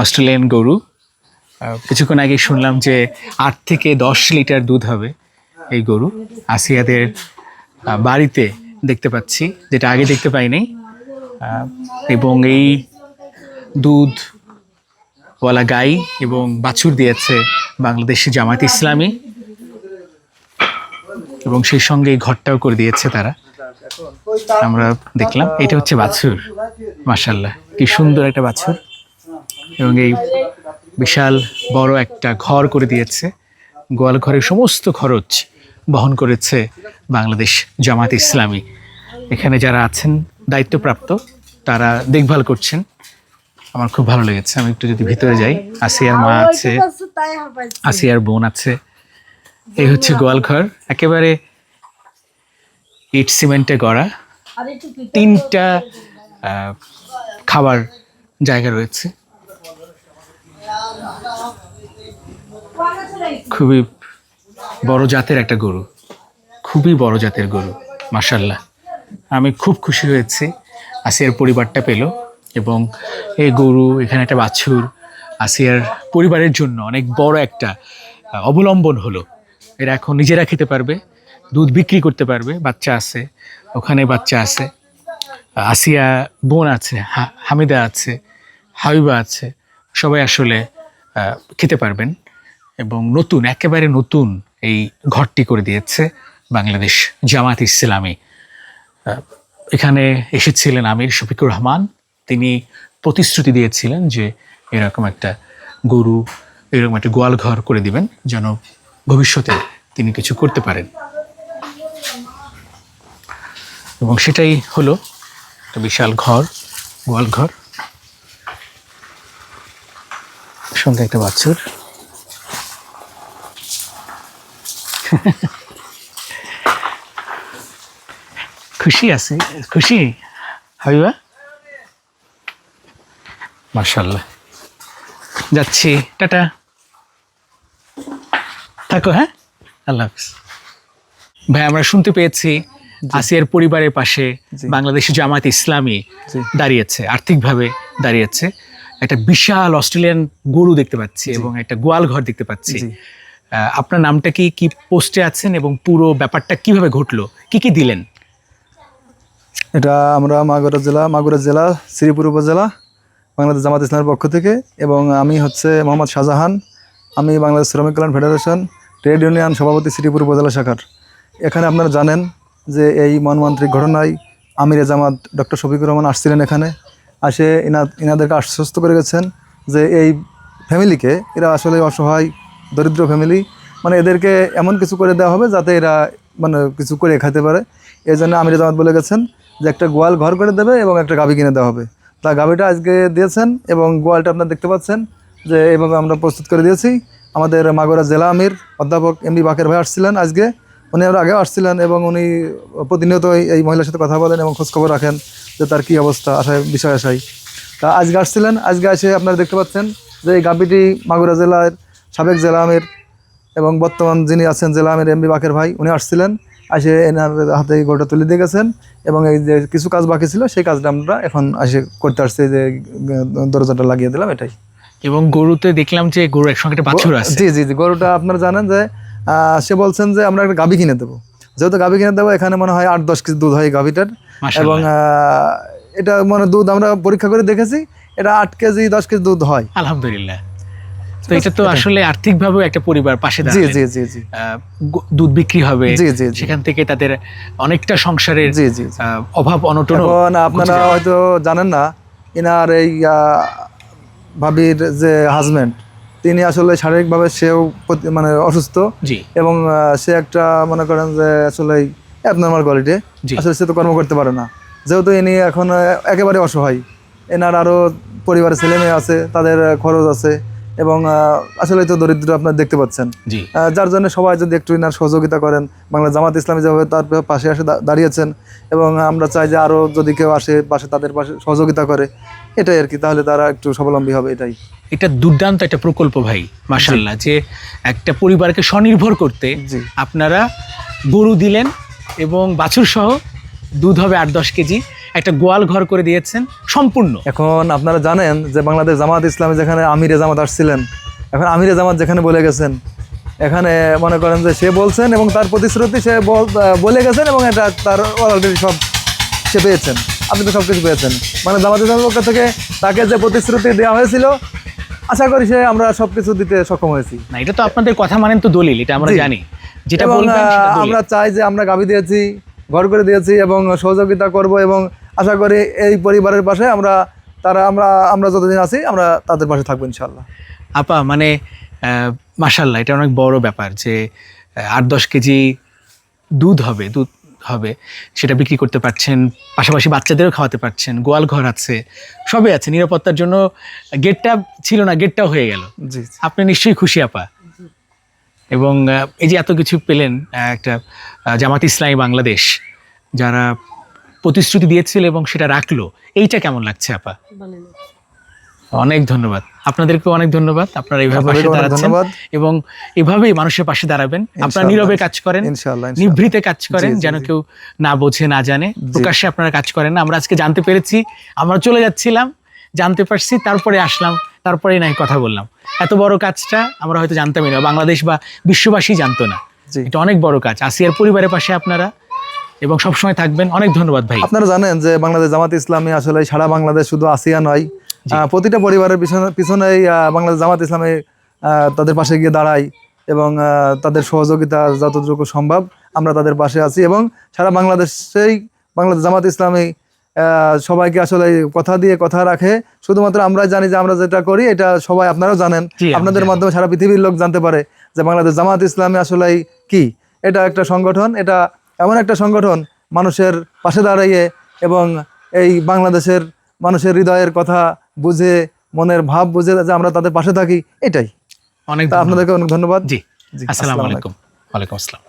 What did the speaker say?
Australian গরু। কিছুক্ষণ আগে শুনলাম যে আট থেকে দশ লিটার দুধ হবে এই গরু। আসিয়াদের বাড়িতে দেখতে পাচ্ছি, যেটা আগে দেখতে পাইনি। এবং এই দুধ ওয়ালা গাই এবং বাছুর দিয়েছে বাংলাদেশি জামাত ইসলামী। এবং সেই সঙ্গে এই ঘরটাও করে দিয়েছে তারা। আমরা দেখলাম, এটা হচ্ছে বাছুর। মাসাল্লাহ কি সুন্দর একটা বাছুর। এবং এই বিশাল বড় একটা ঘর করে দিয়েছে। গোয়াল ঘরের সমস্ত খরচ বহন করেছে বাংলাদেশ জামাত ইসলামী। এখানে যারা আছেন, দায়িত্বপ্রাপ্ত, তারা দেখভাল করছেন। আমার খুব ভালো লেগেছে। আমি একটু যদি ভিতরে যাই, আসিয়ার মা আছে, আসিয়ার বোন আছে। এই হচ্ছে গোয়াল ঘর। একেবারে ইট সিমেন্টে গড়া তিনটা খাবার জায়গা রয়েছে। খুবই বড় জাতের একটা গরু। খুবই বড় জাতের গরু মাসাল্লাহ আমি খুব খুশি হয়েছি। আসিয়ার পরিবারটা পেল এবং এই গরু, এখানে একটা বাছুর, আসিয়ার পরিবারের জন্য অনেক বড় একটা অবলম্বন হলো। এরা এখন নিজেরা খেতে পারবে। দুধ বিক্রি করতে পারবে, বাচ্চা আছে, ওখানে বাচ্চা আছে, আসিয়া বোন আছে হামিদা আছে, হাবিবা আছে, সবাই আসলে খেতে পারবেন এবং নতুন, একেবারে নতুন এই ঘরটি করে দিয়েছে বাংলাদেশ জামাত ইসলামী। এখানে এসেছিলেন আমির শফিকুর রহমান, তিনি প্রতিশ্রুতি দিয়েছিলেন যে এরকম একটা গরু, এরকম একটা গোয়াল ঘর করে দিবেন, যেন ভবিষ্যতে তিনি কিছু করতে পারেন। এবং সেটাই হলো একটা বিশাল ঘর, গোয়াল ঘর। সঙ্গে একটা বাছুর। খুশি আছে। খুশি? হাবিবা? মার্শাল্লাহ যাচ্ছি। টাটা। থাকো হ্যাঁ? আল্লাহ হাফিজ। ভাই, আমরা শুনতে পেয়েছি। আসিয়ার পরিবারের পাশে বাংলাদেশি জামাত ইসলামী দাঁড়িয়েছে আর্থিকভাবে দাঁড়িয়েছে। একটা বিশাল অস্ট্রেলিয়ান গরু দেখতে পাচ্ছি এবং একটা গোয়াল ঘর দেখতে পাচ্ছি। আপনার নামটা কি কি পোস্টে আছেন এবং পুরো ব্যাপারটা কীভাবে ঘটলো? কি কি দিলেন? এটা আমরা মাগুরা জেলা মাগুরা জেলা শ্রীপুর উপজেলা বাংলাদেশ জামাত ইসলামের পক্ষ থেকে এবং আমি হচ্ছে মোহাম্মদ শাহজাহান। আমি বাংলাদেশ শ্রমিক কল্যাণ ফেডারেশন ট্রেড ইউনিয়ন সভাপতি শ্রীপুর উপজেলা শাখার। এখানে আপনারা জানেন যে এই মনমান্ত্রিক ঘটনায় আমির জামাত ডক্টর শফিকুর রহমান আসছিলেন এখানে, আসে ইনা, ইনাদেরকে আশ্বস্ত করে গেছেন যে এই ফ্যামিলিকে, এরা আসলে অসহায়, দরিদ্র ফ্যামিলি মানে এদেরকে এমন কিছু করে দেওয়া হবে যাতে এরা মানে কিছু করে খাইতে পারে। এই জন্য আমিরে জামাত বলে গেছেন যে একটা গোয়াল ঘর করে দেবে এবং একটা গাভি কিনে দেওয়া হবে। তা গাভিটা আজকে দিয়েছেন এবং গোয়ালটা আপনারা দেখতে পাচ্ছেন যে এভাবে আমরা প্রস্তুত করে দিয়েছি। আমাদের মাগুরা জেলা আমির অধ্যাপক এম বি বাকের ভাই আসছিলেন আজকে। উনি আমরা আগেও আসছিলেন এবং উনি প্রতিনিয়ত এই- মহিলার সাথে কথা বলেন এবং খোঁজখবর রাখেন যে তার কী অবস্থা আশায় বিষয় আশায়। তা আজকে আসছিলেন আজকে এসে আপনারা দেখতে পাচ্ছেন যে এই গাভিটি মাগুরা জেলার সাবেক জেলা আমির এবং বর্তমান যিনি আছেন জেলা আমির এমবি বাকের ভাই উনি আসছিলেন এসে এনার হাতে গরুটা তুলে দিয়ে গেছেন এবং এই যে কিছু কাজ বাকি ছিল সেই কাজটা আমরা এখন এসে করতে আসছি যে দরজাটা লাগিয়ে দিলাম এটাই। এবং গরুতে দেখলাম যে গরু একসঙ্গে একটা বাছুর আছে। জি জি জি গরুটা আপনারা জানেন যে সে বলছেন যে আমরা একটা গাভি কিনে দেবো। যেহেতু গাভি কিনে দেবো এখানে মনে হয় আট দশ কেজি দুধ হয় গাভিটার। এবং এটা মানে দুধ আমরা পরীক্ষা করে দেখেছি এটা আট কেজি দশ কেজি দুধ হয়। আলহামদুলিল্লাহ। তো এটা তো আসলে আর্থিকভাবেও একটা পরিবার পাশে জি জি জি জি। দুধ বিক্রি হবে। জি, জি। সেখান থেকে তাদের অনেকটা সংসারের জি জি। অভাব অনটন আপনারা হয়তো জানেন না এনার এই ভাবির যে হাজবেন্ড তিনি আসলে শারীরিকভাবে সেও মানে অসুস্থ। এবং সে একটা মনে করেন যে আসলে অ্যাবনর্মাল কোয়ালিটি। আসলে সে তো কর্ম করতে পারে না। যেহেতু ইনি এখন একেবারে অসহায়। এনার আরও পরিবারের ছেলে মেয়ে আছে তাদের খরচ আছে। এবং আসলে তো দরিদ্র আপনার দেখতে পাচ্ছেন। জি। যার জন্য সবাই যদি একটু ইনার সহযোগিতা করেন বাংলা জামাত ইসলামী যেভাবে তার পাশে এসে দাঁড়িয়েছেন এবং আমরা চাই যে আরও যদি কেউ আসে পাশে তাদের পাশে সহযোগিতা করে এটাই আর কি তাহলে তারা একটু স্বাবলম্বী হবে এটাই। এটা দুর্দান্ত একটা প্রকল্প ভাই মাশাল্লাহ যে একটা পরিবারকে স্বনির্ভর করতে। আপনারা গরু দিলেন এবং বাছুর সহ দুধ হবে আট দশ কেজি। একটা গোয়াল ঘর করে দিয়েছেন সম্পূর্ণ। এখন আপনারা জানেন যে বাংলাদেশ জামাত ইসলামে যেখানে আমিরে জামাত আসছিলেন এখন আমিরে জামাত যেখানে বলে গেছেন এখানে মনে করেন যে সে বলছেন এবং তার প্রতিশ্রুতি সে বল- গেছেন এবং এটা তার অলরেডি সব সে পেয়েছেন আপনি তো সব কিছু পেয়েছেন। মানে জামাত ইসলামের পক্ষ থেকে তাকে যে প্রতিশ্রুতি দেওয়া হয়েছিল আশা করি সে আমরা সব কিছু দিতে সক্ষম হয়েছি। না এটা তো আপনাদের কথা মানেন তো দলিল এটা আমরা জানি। যেটা। আমরা চাই যে আমরা গাভী দিয়েছি ঘর করে দিয়েছি এবং সহযোগিতা করব এবং আশা করি এই পরিবারের পাশে আমরা তারা আমরা আমরা যতদিন আছি আমরা তাদের পাশে থাকব ইনশাল্লাহ আপা মানে আহ, মাশাল্লাহ এটা অনেক বড় ব্যাপার যে আট দশ কেজি দুধ হবে দুধ হবে সেটা বিক্রি করতে পারছেন পাশাপাশি বাচ্চাদেরও খাওয়াতে পারছেন গোয়াল ঘর আছে সবই আছে নিরাপত্তার জন্য গেটটা ছিল না গেটটাও হয়ে গেল। জি আপনি নিশ্চয়ই খুশি আপা। এবং এই যে এত কিছু পেলেন একটা জামাত ইসলামী বাংলাদেশ যারা প্রতিশ্রুতি দিয়েছিল এবং সেটা রাখল। এইটা কেমন লাগছে আপা? অনেক ধন্যবাদ। আপনাদেরকে অনেক ধন্যবাদ। আপনারা এইভাবে পাশে দাঁড়াচ্ছেন এবং এভাবেই মানুষের পাশে দাঁড়াবেন। আপনারা নীরবে কাজ করেন ইনশাআল্লাহ, ইনশাআল্লাহ। নিভৃতে কাজ করেন যেন কেউ না বোঝে না জানে। প্রকাশ্যে আপনারা কাজ করেন না। আমরা আজকে জানতে পেরেছি আমরা চলে যাচ্ছিলাম জানতে পারছি তারপরে আসলাম তারপরে নাই কথা বললাম। এত বড় কাজটা আমরা হয়তো জানতামই না। বাংলাদেশ বা বিশ্ববাসী জানতো না। এটা অনেক বড় কাজ। আসিয়ার পরিবারের পাশে আপনারা এবং সবসময় থাকবেন। অনেক ধন্যবাদ ভাই। আপনারা জানেন যে বাংলাদেশ জামাত ইসলামী আসলে সারা বাংলাদেশ শুধু আসিয়া নয় প্রতিটা পরিবারের পিছনে পিছনেই বাংলাদেশ জামাত ইসলামী তাদের পাশে গিয়ে দাঁড়াই এবং তাদের সহযোগিতা যতটুকু সম্ভব আমরা তাদের পাশে আছি এবং সারা বাংলাদেশেই বাংলাদেশ জামাত ইসলামী আহ, সবাইকে আসলে কথা দিয়ে কথা রাখে। শুধুমাত্র আমরা জানি যে আমরা যেটা করি এটা সবাই আপনারাও জানেন। আপনাদের মাধ্যমে সারা পৃথিবীর লোক জানতে পারে যে বাংলাদেশ জামাত ইসলামী আসলে কি? এটা একটা সংগঠন এটা এমন একটা সংগঠন মানুষের পাশে দাঁড়াইয়ে এবং এই বাংলাদেশের মানুষের হৃদয়ের কথা বুঝে মনের ভাব বুঝে যে আমরা তাদের পাশে থাকি এটাই। অনেক আপনাদেরকে অনেক ধন্যবাদ। জি আসসালামু আলাইকুম। ওয়ালাইকুম আসসালাম।